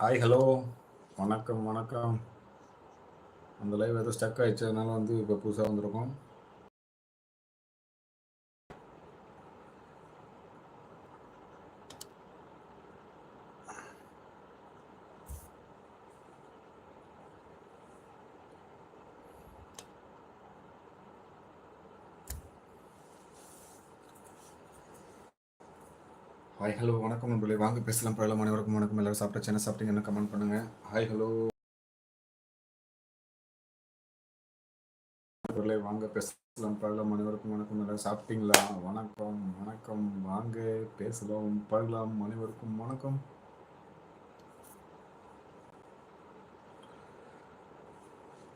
Hi hello வணக்கம் வணக்கம். அந்த லைவ் ஏதோ ஸ்டக் ஆயிடுச்சு. அதனால வந்து இப்போ புதுசாக வந்திருக்கோம். ஹாய் ஹலோ வணக்கம் நண்பர்களே. வாங்க பேசலாம். பழம் அனைவருக்கும் வணக்கம். எல்லாரும் சாப்பிட்டாச்சு என்ன சாப்பிட்டீங்க என்ன கமெண்ட் பண்ணுங்க? ஹாய் ஹலோ நண்பர்களே வாங்க பேசலாம். பழம் அனைவருக்கும் வணக்கம். எல்லாரும் சாப்பிட்டீங்களா? வணக்கம் வணக்கம். வாங்க பேசலாம். பழலாம் அனைவருக்கும் வணக்கம்.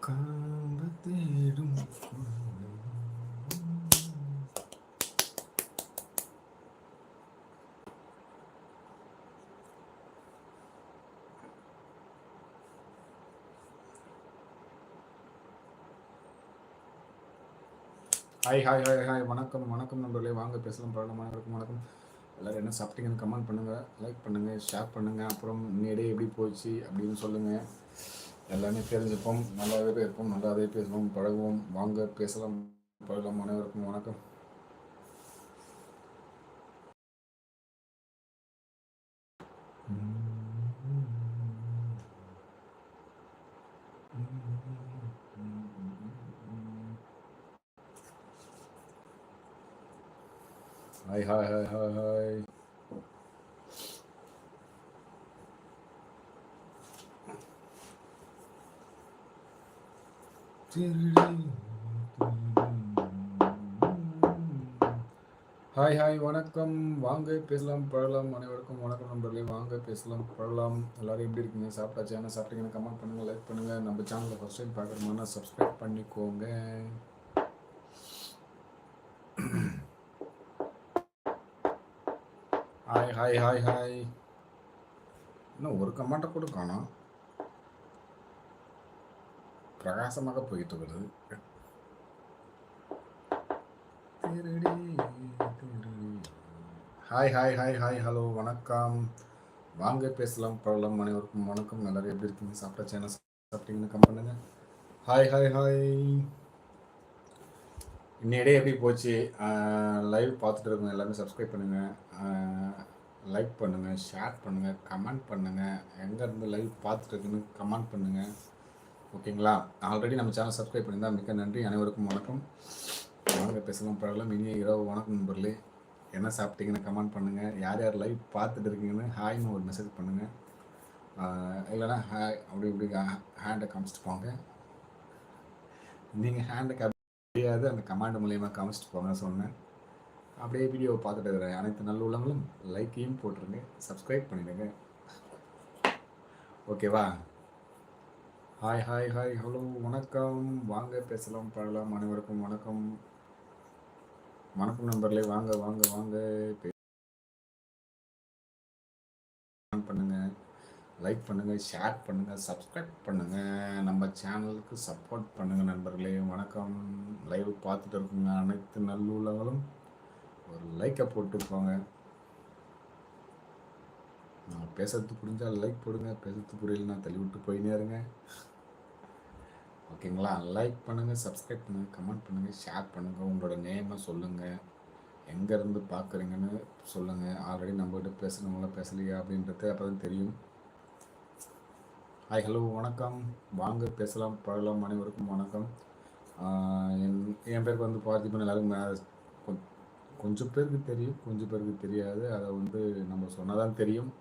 காந்த தேடும் ஹாய் ஹாய் ஹாய் ஹாய் வணக்கம் வணக்கம் நண்பர்களே. வாங்க பேசலாம். பழம் இருக்கும் வணக்கம். எல்லாரும் என்ன சாப்பிட்டீங்கன்னு கமெண்ட் பண்ணுங்கள் லைக் பண்ணுங்கள் ஷேர் பண்ணுங்கள் அப்புறம் இன்னையே எப்படி போச்சு அப்படின்னு சொல்லுங்கள் எல்லாமே தெரிஞ்சுப்போம். நல்லாவே இருப்போம் நல்லாவே பேசுவோம் பழகுவோம். வாங்க பேசலாம். பழகலாம் அனைவருக்கும் வணக்கம். Hi hi hi hi hi hi hi வணக்கம். வாங்க பேசலாம் பழலாம் அனைவருக்கும் வணக்கம் நண்பர்களே. வாங்க பேசலாம் பழலாம் எல்லாரும் எப்படி இருக்கீங்க? சாப்பிட்டாச்சு? என்ன சாப்பிட்டீங்கன்னு கமெண்ட் பண்ணுங்கள் லைக் பண்ணுங்கள் நம்ம சேனலை ஃபஸ்ட் டைம் பார்க்குறோம்னா சப்ஸ்கிரைப் பண்ணிக்கோங்க. ஹாய் ஹாய் ஹாய் ஹாய் இன்னும் ஒரு கமெண்ட்டை கூட காணோம். பிரகாசமாக போயிட்டு வருது hi hi hi hi hello வணக்கம். வாங்க பேசலாம் பிரபலம் அனைவருக்கும் வணக்கம். எல்லாரும் எப்படி இருக்கீங்க? சாப்பிட்ட சேனல் சாப்பிட்டீங்கன்னு கம் பண்ணுங்க. ஹாய் ஹாய் ஹாய் இன்னையிடையே எப்படி போச்சு? லைவ் பார்த்துட்டு இருக்கோங்க எல்லாமே சப்ஸ்கிரைப் பண்ணுங்கள் லைக் பண்ணுங்கள் ஷேர் பண்ணுங்கள் கமெண்ட் பண்ணுங்கள் எங்கேருந்து லைவ் பார்த்துருக்குன்னு கமெண்ட் பண்ணுங்கள் ஓகேங்களா ஆல்ரெடி நம்ம சேனல் சப்ஸ்கிரைப் பண்ணியிருந்தால் மிக்க நன்றி. அனைவருக்கும் வணக்கம். வாங்க பேசலாம் பரவாயில்ல இனிய இரவு வணக்கம் நண்பர்களே. என்ன சாப்பிட்டீங்கன்னு கமெண்ட் பண்ணுங்கள் யார் யார் லைவ் பார்த்துட்டு இருக்கீங்கன்னு ஹாய்னு ஒரு மெசேஜ் பண்ணுங்கள் இல்லைனா ஹாய் அப்படி இப்படி ஹேண்டை காமிச்சிட்டு போங்க. நீங்கள் ஹேண்டை முடியாது. அந்த கமாண்ட் மூலயமா காமிச்சிட்டு போங்க சொன்னேன். அப்படியே வீடியோவை பார்த்துட்டு இருக்கிற அனைத்து நல்ல உள்ளங்களும் லைக்கையும் போட்டுருங்க சப்ஸ்கிரைப் பண்ணிடுங்க. ஓகேவா ஹாய் ஹாய் ஹாய் ஹலோ வணக்கம். வாங்க பேசலாம் பழலாம் அனைவருக்கும் வணக்கம். வணக்கம் நண்பர்களே வாங்க வாங்க வாங்க. பண்ணுங்க லைக் பண்ணுங்க ஷேர் பண்ணுங்க சப்ஸ்கிரைப் பண்ணுங்க. நம்ம சேனலுக்கு சப்போர்ட் பண்ணுங்க நண்பர்களே. வணக்கம். லைவ் பார்த்துட்டு இருக்குங்க அனைத்து நல்லுள்ளங்களும் ஒரு லைக்கை போட்டு போங்க நான் பேசுறது புரிஞ்சால் லைக் போடுங்க. பேசுறது புரியலன்னா தள்ளி விட்டு போயினே இருங்க. ஓகேங்களா லைக் பண்ணுங்கள் சப்ஸ்கிரைப் பண்ணுங்கள் கமெண்ட் பண்ணுங்கள் ஷேர் பண்ணுங்கள் உங்களோட நேமை சொல்லுங்கள் எங்கேருந்து பார்க்குறீங்கன்னு சொல்லுங்கள் ஆல்ரெடி நம்மகிட்ட பேசுகிறவங்கள பேசலையா அப்படின்றது அப்போ தான் தெரியும். ஹாய் ஹலோ வணக்கம். வாங்க பேசலாம் பழகலாம். அனைவருக்கும் வணக்கம். என் என் பேருக்கு வந்து பார்த்திபன் எல்லாருக்கும் கொஞ்சம் பேருக்கு தெரியும் கொஞ்சம் பேருக்கு தெரியாது. அதை வந்து நம்ம சொன்னதான் தெரியும்.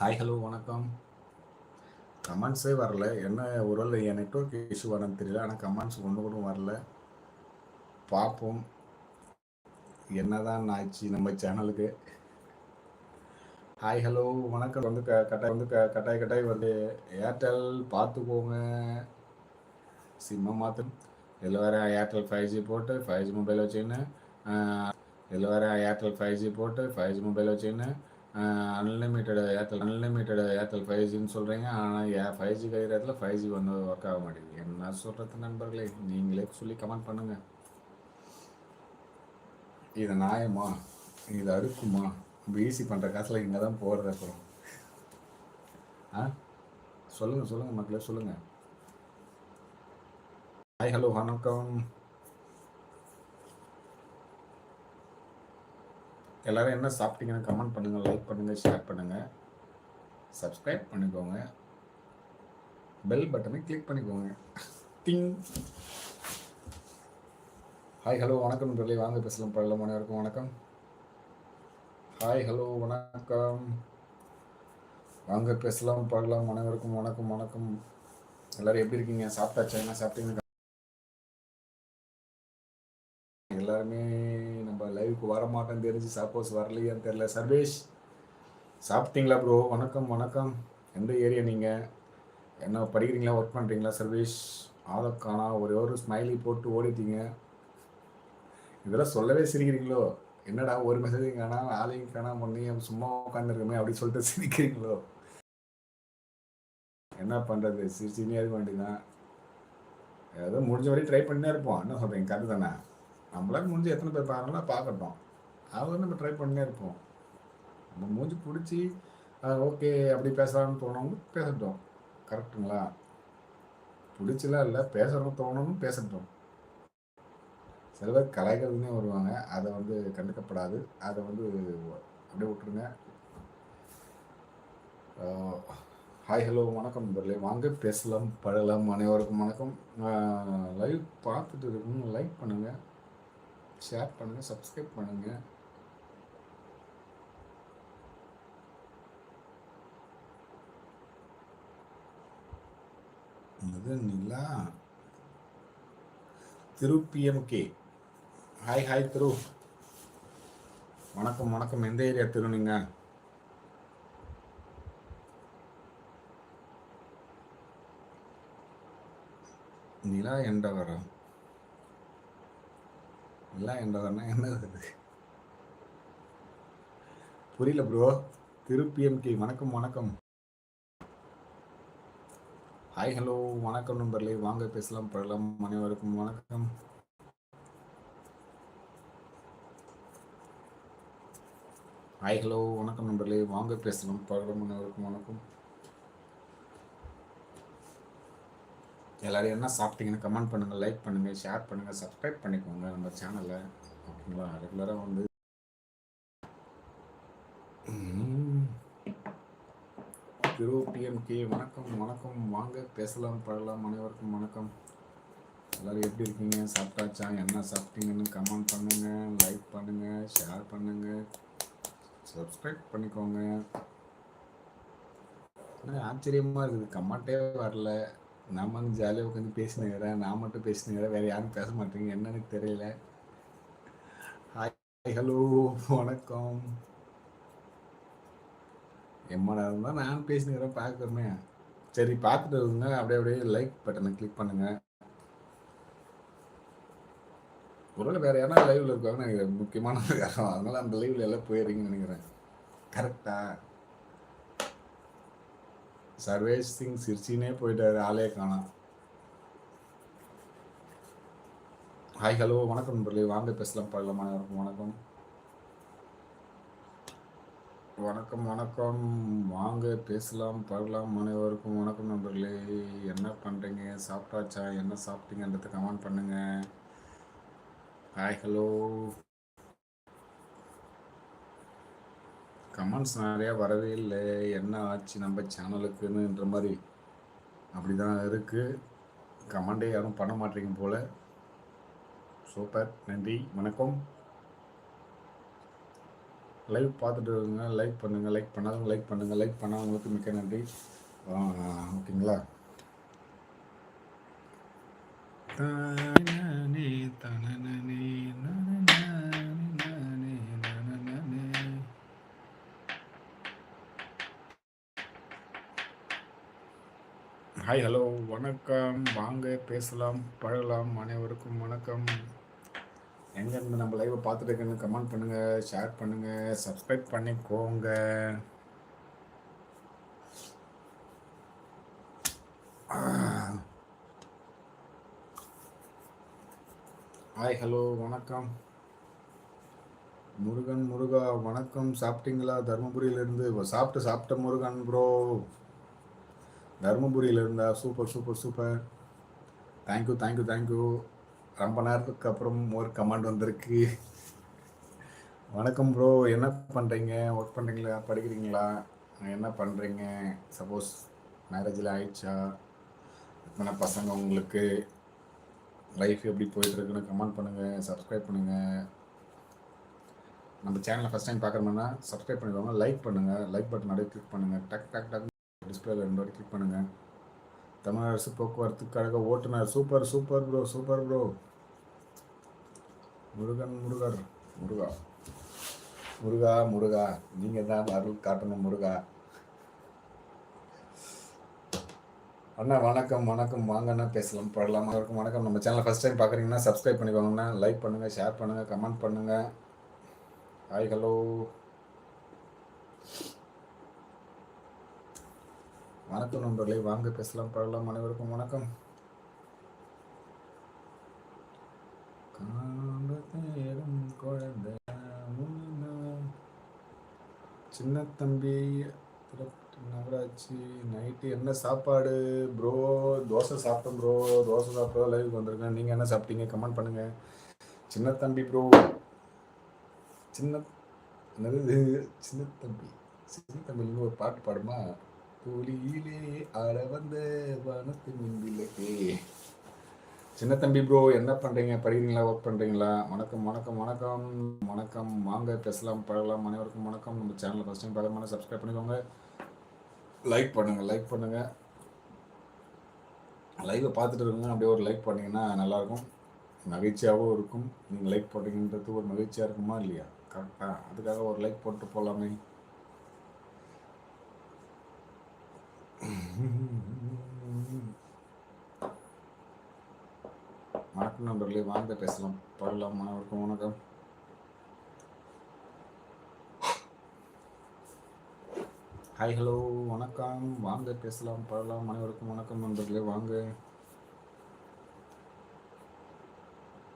ஹாய் ஹலோ வணக்கம். கமெண்ட்ஸே வரல. என்ன ஒருவேளை என் நெட்ஒர்க் இஷ்யூ வரன்னு தெரியல. ஆனால் கமெண்ட்ஸ் ஒன்று கூட வரல. பார்ப்போம். என்னதான் ஆச்சு நம்ம சேனலுக்கு ஹாய் ஹலோ வணக்கம். வந்து க கட்டாய் வந்து க கட்டாய் கட்டாய் வந்து ஏர்டெல் பார்த்துக்கோங்க. சிம்மை இதில் வேறு ஏர்டெல் ஃபைவ் ஜி போட்டு ஃபைவ் ஜி மொபைல் வச்சுன்னு இதில் வேறு ஏர்டெல் ஃபைவ் ஜி போட்டு ஃபைவ் ஜி மொபைல் வச்சுன்னு unlimited Airtel unlimited Airtel five ஜின்னு சொல்கிறீங்க ஆனால் ஏ ஃபைவ் ஜி கையில் ஃபைவ் ஜி வந்து ஒர்க் ஆக மாட்டேங்குது. என்ன சொல்கிறது நண்பர்களே? நீங்களே சொல்லி கமெண்ட் பண்ணுங்கள் இது நியாயமா இது அறுக்குமா? நம்ம பண்ணுற காசில் இங்கே தான் போகிறத அப்புறம். ஆ? சொல்லுங்கள் சொல்லுங்கள் மக்களே சொல்லுங்கள் ஹாய் ஹலோ வணக்கம். எல்லாரும் என்ன சாப்பிட்டீங்கன்னு கமெண்ட் பண்ணுங்கள் லைக் பண்ணுங்கள் ஷேர் பண்ணுங்கள் சப்ஸ்கிரைப் பண்ணிக்கோங்க. பெல் பட்டனை கிளிக் பண்ணிக்கோங்க. டிங் ஹாய் ஹலோ வணக்கம் சொல்லி வாங்க பேசலாம். பழம் இருக்கும் வணக்கம். ஹாய் ஹலோ வணக்கம். வாங்க பேசலாம். பழலாம் அனைவருக்கும் வணக்கம் வணக்கம். எல்லாரும் எப்படி இருக்கீங்க? சாப்பிட்டாச்சா? என்ன சாப்பிட்டீங்க? வரமாட்டேன்னு தெரிஞ்சு சப்போஸ் வரலையான்னு தெரில சர்வேஷ் சாப்பிட்டீங்களா ப்ரோ வணக்கம் வணக்கம். எந்த ஏரியா நீங்கள் என்ன படிக்கிறீங்களா? ஒர்க் பண்ணுறீங்களா சர்வேஷ் ஆதக்கானா ஒரே ஒரு ஸ்மைலி போட்டு ஓடிட்டீங்க. இதெல்லாம் சொல்லவே சிரிக்கிறீங்களோ? என்னடா ஒரு மெசேஜையும் காணா ஆளையும் காணாம பண்ணி சும்மா உட்காந்துருக்கமே அப்படின்னு சொல்லிட்டு சிரிக்கிறீங்களோ? என்ன பண்ணுறது சிரிச்சினே இருக்க வேண்டியதுதான். ஏதோ முடிஞ்ச வரையும் ட்ரை பண்ணினே இருப்போம். என்ன சொல்கிறீங்க கருத்து தானே? நம்மளால முடிஞ்சு எத்தனை பேர் பாருங்களோ பார்க்கட்டும். அவங்க நம்ம ட்ரை பண்ணே இருப்போம். நம்ம மூஞ்சி பிடிச்சி ஓகே அப்படி பேசலாம்னு தோணவங்க பேசட்டும். கரெக்டுங்களா? பிடிச்சலாம் இல்லை பேசணும் தோணணும் பேசட்டும். சில பேர் கலைகள்னே வருவாங்க. அதை வந்து கண்டுக்கப்படாது. அதை வந்து அப்படியே விட்டுருங்க. ஹாய் ஹலோ வணக்கம் நண்பர்களே. வாங்க பேசலாம் பழலாம் அனைவருக்கும் வணக்கம். லைவ் பார்த்துட்டு இருக்கணும் லைக் பண்ணுங்கள் ஷேர் பண்ணுங்கள் சப்ஸ்கிரைப் பண்ணுங்கள் இது நிலா? Thiru PMK hi hi Thiru. வணக்கம் வணக்கம். எந்த ஏரியா திரு நீங்க? நிலா என்றவரா நிலா என்ன வருது? புரியல ப்ரோ திரு பிஎம்கே வணக்கம் வணக்கம். ஹாய் ஹலோ வணக்கம் நண்பர்களே. வாங்க பேசலாம் பழலாம் அனைவருக்கும் வணக்கம். ஹாய் ஹலோ வணக்கம் நண்பர்களே. வாங்க பேசலாம் பழலாம் அனைவருக்கும் வணக்கம். எல்லோரும் என்ன சாப்பிட்டீங்கன்னு கமெண்ட் பண்ணுங்கள் லைக் பண்ணுங்கள் ஷேர் பண்ணுங்கள் சப்ஸ்கிரைப் பண்ணிக்கோங்க நம்ம சேனலை ஓகேங்களா? ரெகுலராக வந்து திரு டிஎம்கே வணக்கம் வணக்கம். வாங்க பேசலாம் பழலாம் அனைவருக்கும் வணக்கம். எல்லோரும் எப்படி இருக்கீங்க? சாப்பிட்டாச்சா? என்ன சாப்பிட்டீங்கன்னு கமெண்ட் பண்ணுங்கள் லைக் பண்ணுங்கள் ஷேர் பண்ணுங்கள் சப்ஸ்கிரைப் பண்ணிக்கோங்க. ஆச்சரியமாக இருக்குது. கமெண்ட்டே வரல. நான் வந்து ஜாலியாக உட்காந்து பேசினுக்கிறேன் நான் மட்டும் பேசினுக்கிறேன் வேறு யாரும் பேச மாட்டேங்க. என்னன்னு தெரியல. ஹாய் ஹலோ வணக்கம். எம்மனா இருந்தால் நான் பேசினுக்கிறேன் பார்க்குறமே சரி பார்த்துட்டு இருங்க. அப்படியே அப்படியே லைக் பட்டனை கிளிக் பண்ணுங்கள் ஒருவேளை வேறு யாரா லைவில் இருக்காங்கன்னு எனக்கு முக்கியமான காரணம். அதனால் அந்த லைவில் எல்லாம் போயிடுறீங்கன்னு நினைக்கிறேன். கரெக்டாக சர்வேஷ் சிங் சிர்ச்சினே போயிட்டாரு ஆளே காணாம். ஹாய் ஹலோ வணக்கம் நண்பர்களே. வாங்க பேசலாம். பழமா வணக்கம். வணக்கம் வணக்கம். வாங்க பேசலாம் பரலாம் அனைவருக்கும் வணக்கம் நண்பர்களே. என்ன பண்ணுறீங்க சாப்பிட்டாச்சா? என்ன சாப்பிட்டீங்கன்றது கமெண்ட் பண்ணுங்கள் ஹாய் ஹலோ கமெண்ட்ஸ் நிறையா வரவே இல்லை. என்ன ஆச்சு நம்ம சேனலுக்குன்னுன்ற மாதிரி அப்படி தான் இருக்குது கமெண்டே யாரும் பண்ண மாட்டேங்க போல். சூப்பர் நன்றி. வணக்கம். லைவ் பார்த்துட்டு இருங்க. லைக் பண்ணுங்கள் லைக் பண்ணாதவங்க லைக் பண்ணுங்கள் லைக் பண்ணாதவங்களுக்கு மிக்க நன்றி. ஓகேங்களா? ஹாய் ஹலோ வணக்கம். வாங்க பேசலாம் பழகலாம். அனைவருக்கும் வணக்கம். எங்கேருந்து நம்ம லைவை பார்த்துட்டு இருக்கேன்னு கமெண்ட் பண்ணுங்கள் ஷேர் பண்ணுங்கள் சப்ஸ்கிரைப் பண்ணிக்கோங்க. ஹாய் ஹலோ வணக்கம். முருகன் முருகா வணக்கம். சாப்பிட்டீங்களா? தருமபுரியிலேருந்து சாப்பிட்டு சாப்பிட்ட முருகன் ப்ரோ தருமபுரியில் இருந்தா super super super thank you thank you thank you ரொம்ப நேரத்துக்கு அப்புறம் ஒரு கமெண்ட் வந்திருக்கு. வணக்கம் ப்ரோ என்ன பண்ணுறீங்க ஒர்க் பண்ணுறீங்களா படிக்கிறீங்களா? என்ன பண்ணுறீங்க சப்போஸ் மேரேஜில் ஆயிடுச்சா? எத்தனை பசங்க உங்களுக்கு? லைஃப் எப்படி போயிட்டுருக்குன்னு கமெண்ட் பண்ணுங்கள் சப்ஸ்கிரைப் பண்ணுங்கள் நம்ம சேனலை ஃபஸ்ட் டைம் பார்க்குறோம்னா சப்ஸ்கிரைப் பண்ணிக்கோங்க. லைக் பண்ணுங்கள் லைக் பட்டன் அப்படியே கிளிக் பண்ணுங்கள் டக் டக் டக். டிஸ்பிளேல ரெண்டு வாட்டி கிளிக் பண்ணுங்கள் தமிழக அரசு போக்குவரத்து கழக ஓட்டுநர் super super bro super bro Murugan Murugar முருகா. முருகா முருகா. நீங்கள் தான் அருள் காட்டணும் முருகா. அண்ணா வணக்கம் வணக்கம். வாங்கண்ணா பேசலாம் படலாம். வணக்கம் வணக்கம். நம்ம சேனலை ஃபஸ்ட் டைம் பார்க்குறீங்கன்னா சப்ஸ்கிரைப் பண்ணிக்கோங்கண்ணா லைக் பண்ணுங்கள் ஷேர் பண்ணுங்கள் கமெண்ட் பண்ணுங்கள் ஹாய் ஹலோ வணக்கம் நண்பர்களே வாங்க பேசலாம் பழகலாம். அனைவருக்கும் வணக்கம். குழந்தை சின்ன தம்பி திருப்பதி நகராட்சி நைட்டு என்ன சாப்பாடு ப்ரோ தோசை சாப்பிட்டோம் ப்ரோ தோசை சாப்பிட்டா லைவுக்கு வந்திருக்கேன். நீங்கள் என்ன சாப்பிட்டீங்க? கமெண்ட் பண்ணுங்கள் சின்ன தம்பி ப்ரோ சின்ன என்னது? சின்ன தம்பி. சின்ன தம்பின்னு ஒரு பாட்டு பாடுமா? தூளியிலே ஆட வந்த வனத்து மின்விளக்கே சின்ன தம்பி ப்ரோ என்ன பண்ணுறீங்க படிக்கிறீங்களா? ஒர்க் பண்ணுறீங்களா வணக்கம் வணக்கம் வணக்கம். வணக்கம் வாங்க பேசலாம் பழகலாம். அனைவருக்கும் வணக்கம். நம்ம சேனலை ஃபஸ்ட் டைம் பழகமான சப்ஸ்கிரைப் பண்ணிக்கோங்க. லைக் பண்ணுங்கள் லைக் பண்ணுங்கள் லைவை பார்த்துட்டு இருக்கோங்க அப்படியே ஒரு லைக் பண்ணிங்கன்னா நல்லாயிருக்கும். மகிழ்ச்சியாகவும் இருக்கும். நீங்கள் லைக் போட்டீங்கன்றது ஒரு மகிழ்ச்சியாக இருக்குமா இல்லையா? கரெக்டாக அதுக்காக ஒரு லைக் போட்டு போகலாமே வணக்கம் நண்பர்களே வாங்க பேசலாம். பாடலாம். அனைவருக்கும் வணக்கம். ஹாய் ஹலோ வணக்கம். வாங்க பேசலாம். பாடலாம். அனைவருக்கும் வணக்கம் நண்பர்களே. வாங்க.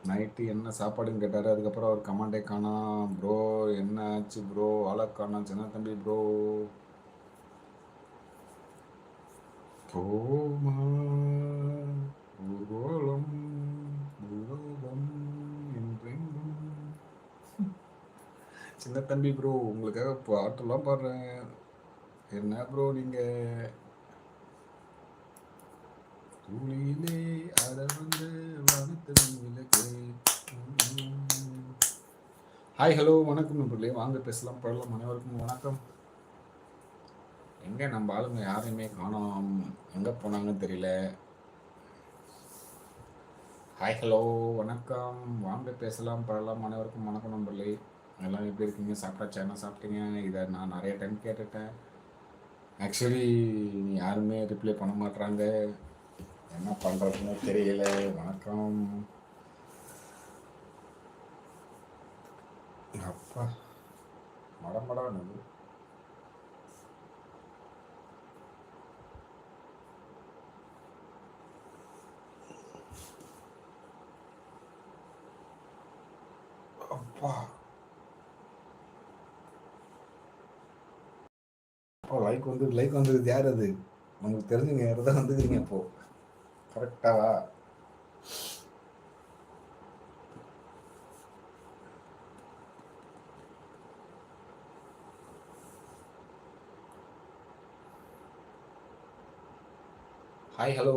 நைட்டு என்ன சாப்பாடுன்னு கேட்டார். அதுக்கப்புறம் அவர் கமாண்டே காணாம் ப்ரோ என்ன ஆச்சு ப்ரோ ஆளை காணாம். சின்ன தம்பி ப்ரோ போமா ஊர்வலம் உலகம் என்றெங்கும் சின்ன தம்பி ப்ரோ உங்களுக்காக பாட்டெல்லாம் பாடுறேன். என்ன ப்ரோ நீங்கள் தூளியிலே அடர்ந்து வானத்தின் விளக்கு. ஹாய் ஹலோ வணக்கம் நண்பர்களே. வாங்க பேசலாம் பாடலாம். அனைவருக்கும் வணக்கம். எங்கே நம்ம ஆளுங்க யாரையுமே காணோம்? எங்கே போனாங்கன்னு தெரியல. ஹாய் ஹலோ வணக்கம். வாங்க பேசலாம் பழலாம் அனைவருக்கும் வணக்கம் நண்பர்களே. எல்லாம் எப்படி இருக்கீங்க? சாப்பிட்டாச்சா? என்ன சாப்பிட்டீங்க? இதை நான் நிறைய டைம் கேட்டுட்டேன். ஆக்சுவலி யாருமே ரிப்ளை பண்ண மாட்டுறாங்க என்ன பண்ணுறதுன்னு தெரியல. வணக்கம். அப்பா மடமடானது அப்பா அப்பா லைக் வந்து லைக் வந்தது யார் அது உங்களுக்கு தெரிஞ்சுங்க யார் தான் வந்துக்கிறீங்க இப்போ கரெக்டாவா ஹாய் ஹலோ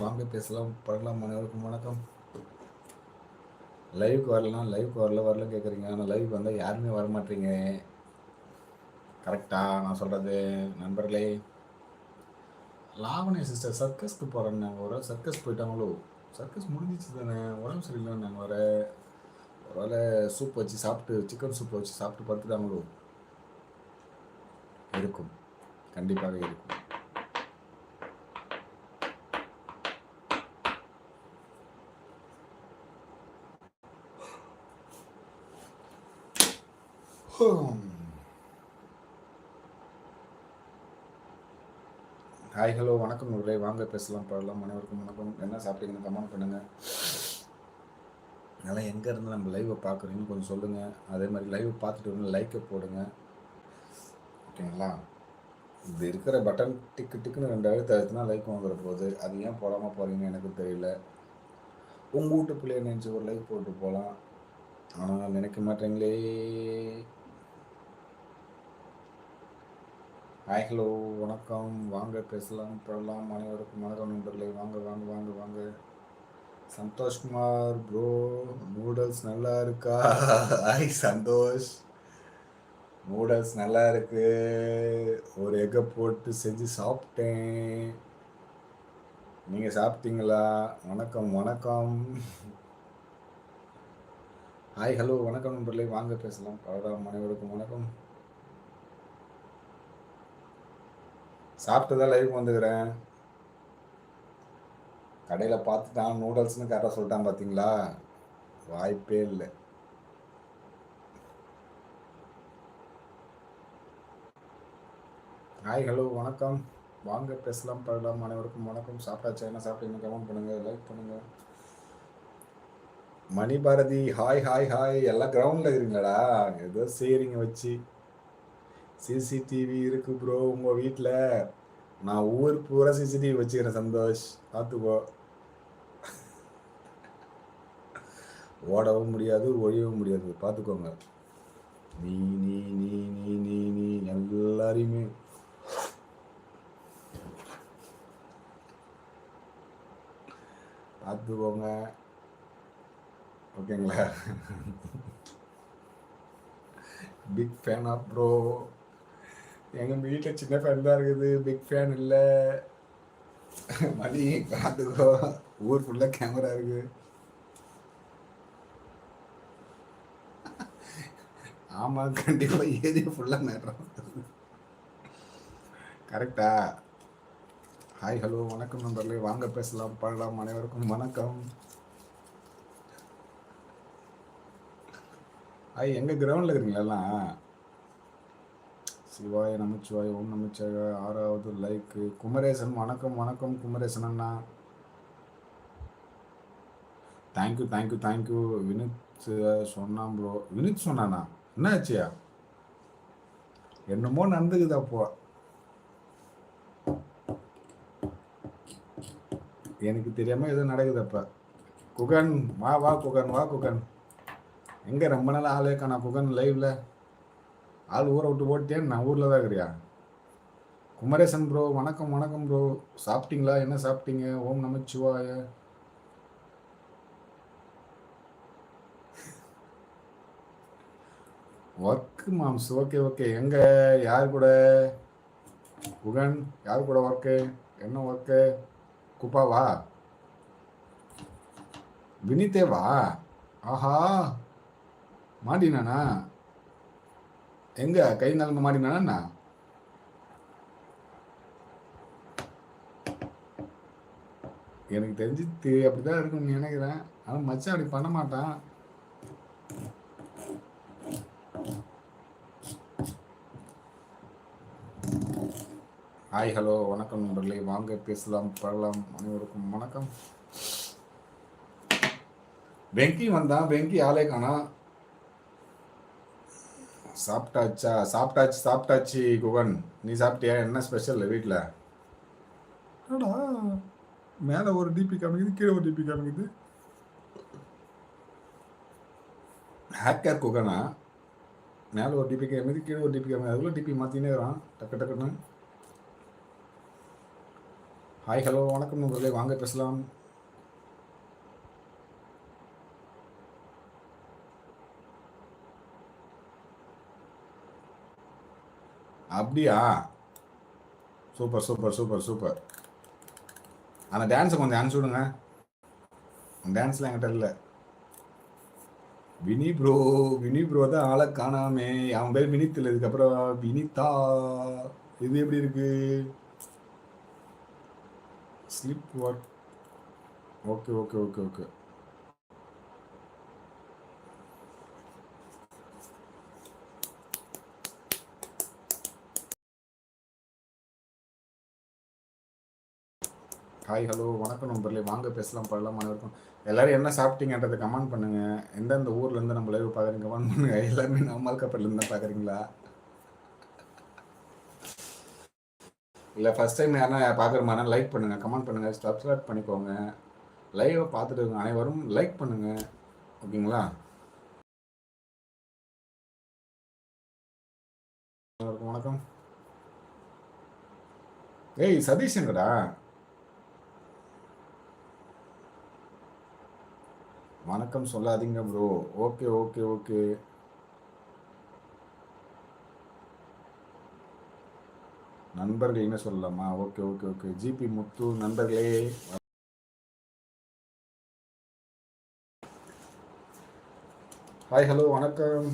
வாங்க பேசலாம் படலாம் அனைவருக்கும் வணக்கம். லைவுக்கு வரலாம் லைவுக்கு வரல வரல கேட்குறீங்க ஆனால் லைவுக்கு வந்தால் யாருமே வர மாட்டீங்க கரெக்டாக நான் சொல்கிறது நண்பர்களே. லாவணி சிஸ்டர் சர்க்கஸ்க்கு போகிறேன்னாங்க ஒரு சர்க்கஸ் போயிட்டாங்களோ? சர்க்கஸ் முடிஞ்சிச்சு தானே உடம்பு சரியில்லை நாங்கள் வர ஒருவேளை சூப் வச்சு சாப்பிட்டு சிக்கன் சூப் வச்சு சாப்பிட்டு படுத்துட்டாங்களோ? இருக்கும். கண்டிப்பாக இருக்கும். ஹாய் ஹலோ வணக்கம் நூறுலே வாங்க பேசலாம் பாடலாம். அனைவருக்கும் வணக்கம். என்ன சாப்பிட்டீங்கன்னு கமெண்ட் பண்ணுங்கள் அதனால் எங்கே இருந்து நம்ம லைவை பார்க்குறீங்கன்னு கொஞ்சம் சொல்லுங்கள் அதே மாதிரி லைவ் பார்த்துட்டு வந்து லைக்கை போடுங்க. ஓகேங்களா? இது இருக்கிற பட்டன் டிக்கு டிக்குன்னு ரெண்டு அழுத்த அழுத்தினா லைக் வாங்குற போகுது அது ஏன் போடாமல் போகிறீங்கன்னு எனக்கு தெரியல. உங்கள் வீட்டு பிள்ளைய நினச்சி ஒரு லைக் போட்டு போகலாம் ஆனால் நினைக்க மாட்டேங்களே. ஹாய் ஹலோ வணக்கம். வாங்க பேசலாம் பழலாம் அனைவருக்கும் வணக்கம் நண்பர்களே. வாங்க வாங்க வாங்க வாங்க. சந்தோஷ்குமார் ப்ரோ நூடுல்ஸ் நல்லா இருக்கா? ஹாய் சந்தோஷ். நூடுல்ஸ் நல்லா இருக்கு. ஒரு எக்கை போட்டு செஞ்சு சாப்பிட்டேன். நீங்கள் சாப்பிட்டீங்களா? வணக்கம் வணக்கம். ஹாய் ஹலோ வணக்கம் நண்பர்களே. வாங்க பேசலாம் பழலாம் அனைவருக்கும் வணக்கம். சாப்பிட்டு தான் லைவ் வந்துக்கிறேன் கடையில் பார்த்துட்டான் நூடுல்ஸ்னு கரெக்டாக சொல்லிட்டான் பார்த்தீங்களா வாய்ப்பே இல்லை. ஹாய் ஹலோ வணக்கம். வாங்க பேசலாம் பழலாம் அனைவருக்கும் வணக்கம். சாப்பிட்டாச்சா என்ன சாப்பிட்டீங்க கமெண்ட் பண்ணுங்கள் லைக் பண்ணுங்கள் Mani Bharathi hi hi hi எல்லாம் கிரவுண்டில் இருக்கிறீங்களாடா? ஏதோ செய்கிறீங்க வச்சு. சிசிடிவி இருக்கு ப்ரோ உங்கள் வீட்டில் நான் ஊர் பூரா சிசிடிவி வச்சுக்கிறேன் சந்தோஷ். பார்த்துக்கோ. ஓடவும் முடியாது ஒழியவும் முடியாது. பார்த்துக்கோங்க. நீ நீ நீ நீ நீ நீ எல்லாரையுமே. பார்த்துக்கோங்க. ஓகேங்களா? பிக் ஃபேன் ஆஃப் ப்ரோ எங்கள் வீட்டில் சின்ன ஃபேன் தான் இருக்குது பிக் ஃபேன் இல்லை. மணி பார்த்துக்கோ ஊர் ஃபுல்லாக கேமரா இருக்கு. ஆமாம் கண்டிப்பாக ஏரியா ஃபுல்லாக நேரம் கரெக்டா ஹாய் ஹலோ வணக்கம் நண்பர்களே. வாங்க பேசலாம். பாடலாம். அனைவருக்கும் வணக்கம். ஹாய் எங்கள் கிரவுண்டில் இருக்கிறீங்களா சிவாய நமச்சிவாய ஓம் நமச்சிவாய ஆறாவது லைக்கு. குமரேசன் வணக்கம் வணக்கம் குமரேசன் அண்ணா. Thank you thank you thank you Vinith சொன்னான் ப்ரோ வினித் சொன்னானா? என்ன ஆச்சியா? என்னமோ நடந்துக்குது அப்போ. எனக்கு தெரியாமல் எதுவும் நடக்குது அப்போ. குகன் வா வா குகன் வா குகன். எங்கே ரொம்ப நாள் ஆளே காணா குகன் லைவ்ல ஆள் ஊரை விட்டு போட்டேன் நான் ஊரில் தான் இருக்கிறியா குமரேசன் ப்ரோ வணக்கம் வணக்கம் ப்ரோ சாப்பிட்டீங்களா? என்ன சாப்பிட்டீங்க? ஓம் நமச்சிவாய ஒர்க்கு மாம்ஸ் ஓகே ஓகே எங்கே? யார் கூட? புகன் யார் கூட ஒர்க்கு என்ன ஒர்க்கு குப்பாவா? வினிதேவா? ஆஹா. மாட்டினானா எங்க? கை நலங்க மாட்டினானா எனக்கு தெரிஞ்சு தெ- அப்படிதான் இருக்கும்னு நினைக்கிறேன். ஆனால் மச்சான் அப்படி பண்ண மாட்டான். ஹாய் ஹலோ வணக்கம் நண்பர்களே. வாங்க பேசலாம் பழலாம் அனைவருக்கும் வணக்கம். வெங்கி வந்தான். வெங்கி ஆளே காணா சாப்பிட்டாச்சா? சாப்பிட்டாச்சு சாப்பிட்டாச்சு குகன். நீ சாப்பிட்டியா? என்ன ஸ்பெஷல் வீட்டில் அடா மேலே ஒரு டிபி காமிக்குது கீழே ஒரு டிபி காமிக்குது. ஹேக்கர் குகனா? மேலே ஒரு டிபி காமிக்குது கீழே ஒரு டிபி காமிக்குது. அதுக்குள்ள டிபி மாற்றினே வரான். டக்கு டக்குன்னு. ஹாய் ஹலோ வணக்கம் நண்பர்களே. வாங்க பேசலாம். அப்படியா? Super super super super. அந்த டான்ஸை கொஞ்சம் அனுப்பிச்சு விடுங்க. டான்ஸ்லாம் என்கிட்ட இல்லை. வினி ப்ரோ வினி ப்ரோ தான் ஆளை காணாமே. அவன் பேர் வினித் இல்லை இதுக்கப்புறம் வினிதா. இது எப்படி இருக்கு? Slip work okay okay okay okay hi hello வணக்கம் நண்பர்களே. வாங்க பேசலாம் பழலாம் அனைவருக்கும் எல்லாரும் என்ன சாப்பிட்டீங்கன்றதை கமெண்ட் பண்ணுங்க. எந்தெந்த ஊர்ல இருந்து நம்ம லைவ் பார்க்குறீங்க? கமெண்ட் பண்ணுங்க. எல்லாருமே நம்ம கப்பல்ல தான் பார்க்குறீங்களா? இல்லை ஃபஸ்ட் டைம் யாரா பார்க்குற மாதிரி லைக் பண்ணுங்கள் கமெண்ட் பண்ணுங்கள் சப்ஸ்கிரைப் பண்ணிக்கோங்க. லைவை பார்த்துட்டு இருக்க அனைவரும் லைக் பண்ணுங்கள் ஓகேங்களா? வணக்கம். ஏய் சதீஷ் எங்கடா? வணக்கம் சொல்லாதீங்க ப்ரோ ஓகே ஓகே ஓகே நண்பர்கள் என்ன சொல்லலாமா? Okay okay okay GP Muthu நண்பர்களே. ஹாய் ஹலோ வணக்கம்.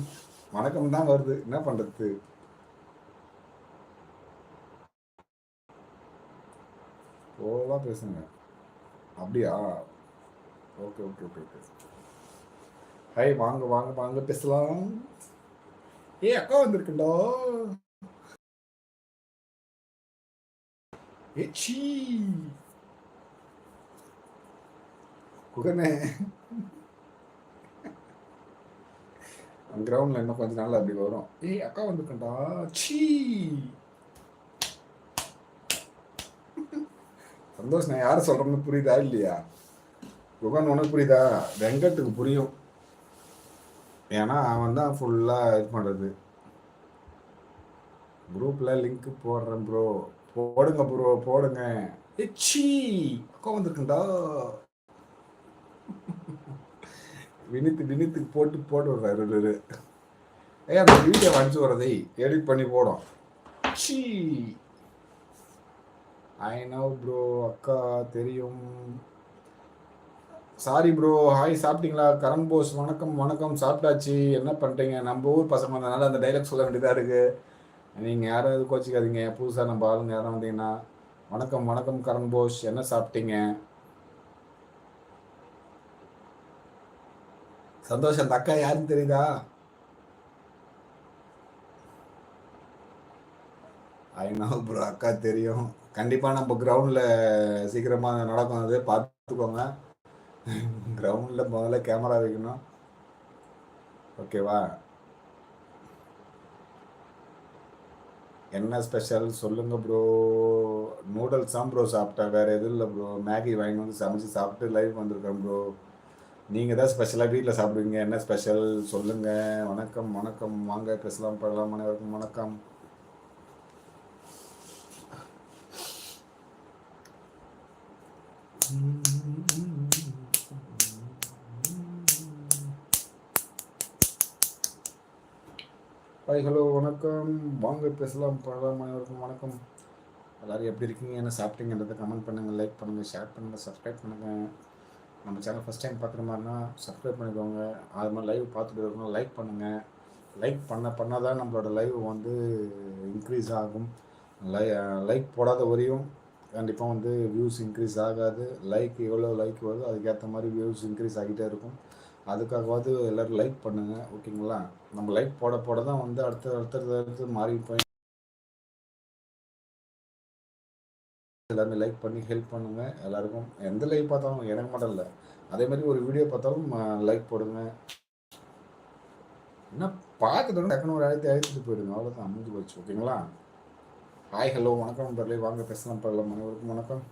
வணக்கம் தான் வருது. என்ன பண்ணுறது ஓவா பேசுங்க. அப்படியா? Okay okay okay okay hi வாங்க வாங்க வாங்க பேசலாம். ஏ அக்கா வந்திருக்குண்டோ. ஏச்சி குகனே. கிரவுண்டில் இன்னும் கொஞ்ச நாள் அப்படி வரும். ஏய் அக்கா வந்துருக்கண்டா. சீ சந்தோஷ் நான் யாரை சொல்கிறேன்னு புரியுதா இல்லையா? குகன் உனக்கு புரியுதா? வெங்கட்டுக்கு புரியும். ஏன்னா அவன் தான் ஃபுல்லாக இது பண்ணுறது குரூப்பில் லிங்க் போடுறேன் ப்ரோ போடுங்க ப்ரோ போடுங்க. எச்சி அக்கா வந்திருக்குண்டா. வினித்து வினித்துக்கு போட்டு போட்டு விடுறாரு ஏய் அந்த வீடியோ அனுப்பிச்சு வரதை எடிட் பண்ணி போடும். சி. ஐ நோ ப்ரோ அக்கா தெரியும். சாரி ப்ரோ ஹாய் சாப்பிட்டீங்களா? கரண் போஸ் வணக்கம் வணக்கம். சாப்பிட்டாச்சு. என்ன பண்ணுறீங்க நம்ம ஊர் பசங்க வந்ததுனால அந்த டைலாக் சொல்ல வேண்டியதாக இருக்குது நீங்கள் யாரும் இது கோச்சிக்காதீங்க. புதுசாக நம்ம ஆளுங்க யாரும் வந்தீங்கன்னா. வணக்கம் வணக்கம் கரண் போஸ். என்ன சாப்பிட்டீங்க? சந்தோஷம். அந்த அக்கா யாருன்னு தெரியுதா? ஐ நோ ப்ரோ அக்கா தெரியும். கண்டிப்பாக நம்ம கிரவுண்டில் சீக்கிரமாக நடக்கும். அது பார்த்துக்கோங்க. கிரவுண்டில் முதல்ல கேமரா வைக்கணும். ஓகேவா என்ன ஸ்பெஷல் சொல்லுங்க ப்ரோ நூடுல்ஸ் தான் ப்ரோ சாப்பிட்டேன். வேறு எதுவும் இல்லை ப்ரோ மேகி வாங்கி வந்து சமைச்சு சாப்பிட்டு லைவ் வந்திருக்கேன் ப்ரோ நீங்கள் தான் ஸ்பெஷலாக வீட்டில் சாப்பிடுவீங்க. என்ன ஸ்பெஷல் சொல்லுங்கள் வணக்கம் வணக்கம். வாங்க பேசலாம் படலாம் அனைவருக்கும் வணக்கம். ஹாய் ஹலோ வணக்கம். வாங்க பேசலாம். பழம் அனைவருக்கும் வணக்கம். எல்லோரும் எப்படி இருக்கீங்க? என்ன சாப்பிட்டீங்கன்றதை கமெண்ட் பண்ணுங்கள் லைக் பண்ணுங்கள் ஷேர் பண்ணுங்கள் சப்ஸ்கிரைப் பண்ணுங்கள் நம்ம சேனல் ஃபஸ்ட் டைம் பார்க்குற மாதிரினா சப்ஸ்கிரைப் பண்ணிக்கோங்க. அது மாதிரி லைவ் பார்த்துட்டு இருக்கணும் லைக் பண்ணுங்கள் லைக் பண்ண பண்ணால் தான் நம்மளோட லைவ் வந்து இன்க்ரீஸ் ஆகும். லை லைக் போடாத வரையும் கண்டிப்பாக வந்து வியூஸ் இன்க்ரீஸ் ஆகாது. லைக் எவ்வளோ லைக் வருதோ அதுக்கேற்ற மாதிரி வியூஸ் இன்க்ரீஸ் ஆகிட்டே இருக்கும். அதுக்காகவாவது எல்லோரும் லைக் பண்ணுங்கள் ஓகேங்களா நம்ம லைக் போட போட தான் வந்து அடுத்த அடுத்தது அடுத்து மாறி போய் எல்லாருமே லைக் பண்ணி ஹெல்ப் பண்ணுங்கள் எல்லாருக்கும். எந்த லைக் பார்த்தாலும் எனக்கு மட்டும் இல்லை. அதே மாதிரி ஒரு வீடியோ பார்த்தாலும் லைக் போடுங்க. என்ன பார்த்துட்டு டக்குனு ஒரு ஆயிரத்தி அழைச்சிட்டு போயிடுங்க. அவ்வளோதான் அமைஞ்சு போச்சு ஓகேங்களா ஹாய் ஹலோ வணக்கம் நண்பர்களே. வாங்க பேசலாம் பரலாம் அனைவருக்கும் வணக்கம்.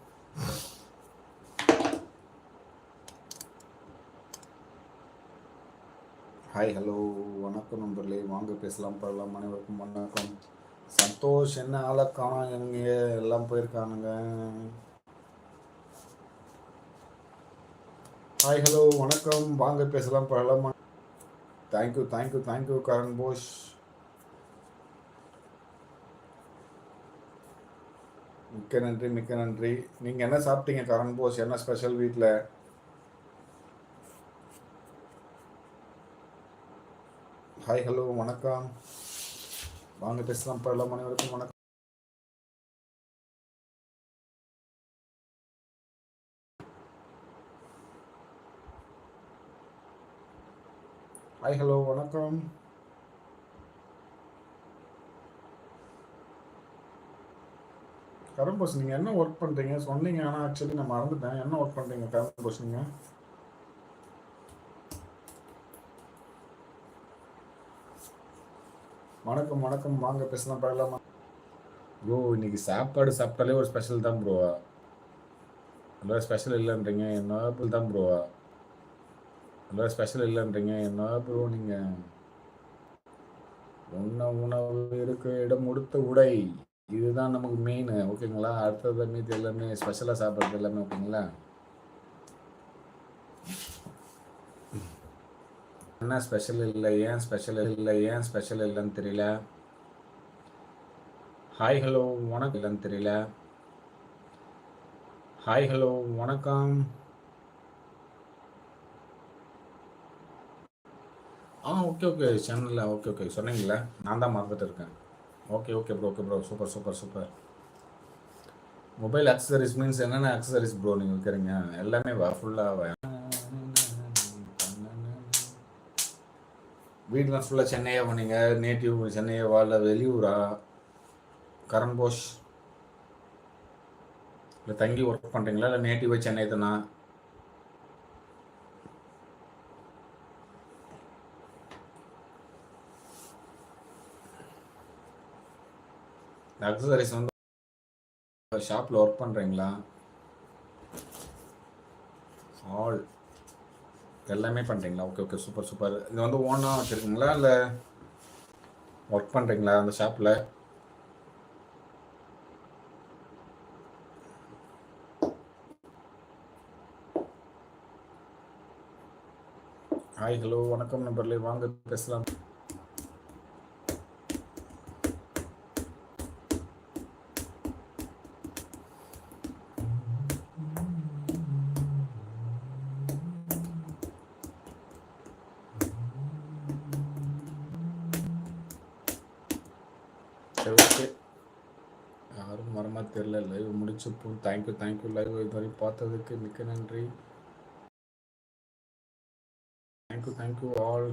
ஹாய் ஹலோ வணக்கம் நண்பர்களே. வாங்க பேசலாம் பழலாம் அனைவருக்கும் வணக்கம். சந்தோஷ் என்ன ஆளை காணும்? எங்க எல்லாம் போயிருக்கானுங்க. ஹாய் ஹலோ வணக்கம். வாங்க பேசலாம் பழலாம் thank you thank you thank you Karan Bosh மிக்க நன்றி மிக்க நன்றி. நீங்கள் என்ன சாப்பிட்டீங்க கரண் போஸ் என்ன ஸ்பெஷல் வீட்டில் ஹாய் ஹலோ வணக்கம். வாங்க பேசலாம். பல மணி வரைக்கும் வணக்கம். ஹாய் ஹலோ வணக்கம். கரம்போஸ் நீங்கள் என்ன ஒர்க் பண்ணுறீங்க சொன்னீங்க ஆனால் ஆக்சுவலி நான் மறந்துட்டேன். என்ன ஒர்க் பண்ணுறீங்க கரம்போஸ் நீங்கள் வணக்கம் வணக்கம். வாங்க பேசலாம் பழகலாமா ப்ரோ இன்னைக்கு சாப்பாடு சாப்பிட்டாலே ஒரு ஸ்பெஷல் தான் ப்ரோவா நல்லா ஸ்பெஷல் இல்லைன்றீங்க. என்ன தான் ப்ரோவா நல்லா ஸ்பெஷல் இல்லைன்றீங்க. என்ன ப்ரோ நீங்கள் உண்ண உணவு இருக்க இடம் உடுத்த உடை. இதுதான் நமக்கு மெயின் ஓகேங்களா? அடுத்தது மீது எல்லாமே ஸ்பெஷலாக சாப்பிட்றது எல்லாமே ஓகேங்களா? என்ன ஸ்பெஷல் இல்லை ஏன் ஸ்பெஷல் இல்லை ஏன் ஸ்பெஷல் இல்லைன்னு தெரியல. ஹாய் ஹலோ வணக்கம். இல்லைன்னு தெரியல. ஹாய் ஹலோ வணக்கம். ஆ ஓகே ஓகே சேனலில் ஓகே ஓகே சொன்னீங்களே நான் தான் மறந்துட்டு இருக்கேன். Okay okay bro okay bro super super super mobile accessories means என்னென்ன அக்சசரிஸ் ப்ரோ நீங்கள் விற்கிறீங்க எல்லாமே ஃபுல்லாக வீடெலாம் ஃபுல்லாக சென்னையாக பண்ணீங்க நேட்டிவ் சென்னையாவா இல்லை வெளியூரா? கரம்போஷ் இல்லை தங்கி ஒர்க் பண்ணுறீங்களா இல்லை நேட்டிவ் சென்னை தானா? அக்சசரிஸ் வந்து ஷாப்பில் ஒர்க் பண்ணுறீங்களா ஆல் எல்லாமே பண்ணுறீங்களா ஓகே ஓகே சூப்பர் சூப்பர் இது வந்து ஓனாக வச்சுருக்கீங்களா? இல்லை ஒர்க் பண்ணுறீங்களா அந்த ஷாப்பில் ஹாய் ஹலோ வணக்கம் நம்பர்லே வாங்க பேசலாம். முடிச்சு தேங்க்யூ தேங்க்யூ லைவ் இது பார்த்ததுக்கு மிக்க நன்றி. Thank you thank you all